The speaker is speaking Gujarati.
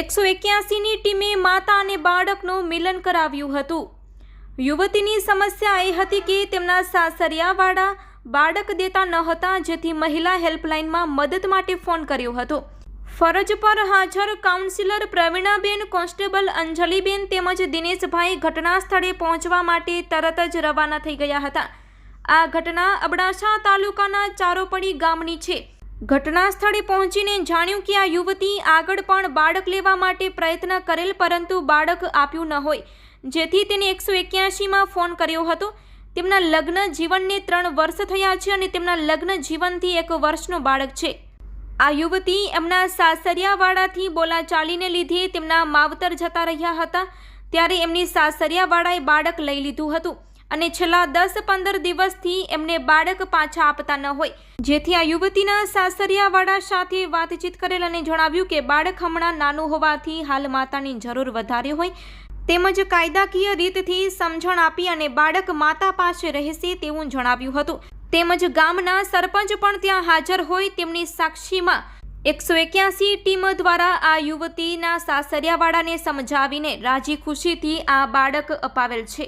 એકસો એક્યાસીની ટીમે માતા અને બાળકનું મિલન કરાવ્યું હતું. યુવતીની સમસ્યા એ હતી કે તેમના સાસરિયાવાળા બાળક દેતા ન હતા, જેથી મહિલા હેલ્પલાઇનમાં મદદ માટે ફોન કર્યો હતો. ફરજ પર હાજર કાઉન્સિલર પ્રવીણાબેન, કોન્સ્ટેબલ અંજલિબેન તેમજ દિનેશભાઈ ઘટના સ્થળે પહોંચવા માટે તરત જ રવાના થઈ ગયા હતા. આ ઘટના અબડાસા તાલુકાના ચારોપડી ગામની છે. ઘટના સ્થળે પહોંચીને જાણ્યું કે આ યુવતી આગળ પણ બાળક લેવા માટે પ્રયત્ન કરેલ, પરંતુ બાળક આપ્યું ન હોય. જેથી તેને એકસો એક્યાસીમાં ફોન કર્યો હતો. તેમના લગ્ન જીવનને ત્રણ વર્ષ થયા છે અને તેમના લગ્ન જીવનથી એક વર્ષનું બાળક છે. આ યુવતી એમના સાસરિયાવાળાથી બોલાચાલીને લીધે તેમના માવતર જતા રહ્યા હતા. ત્યારે એમની સાસરિયાવાળાએ બાળક લઈ લીધું હતું. અને છેલ્લા દસ પંદર દિવસથી એમને બાળક પાછા આપતા ન હોય. જેથી આ યુવતીના સાસરિયાવાળા સાથે વાતચીત કરેલ અને જણાવ્યું કે બાળક હમણાં નાનું હોવાથી હાલ માતાની જરૂર વધારે હોય. તેમજ કાયદાકીય રીતથી સમજણ આપી અને બાળક માતા પાસે રહેશે તેવું જણાવ્યું હતું. તેમજ ગામના સરપંચ પણ ત્યાં હાજર હોય તેમની સાક્ષીમાં એકસો એક્યાસી ટીમ દ્વારા આ યુવતીના સાસરિયાવાળાને સમજાવીને રાજી ખુશીથી આ બાળક અપાવેલ છે.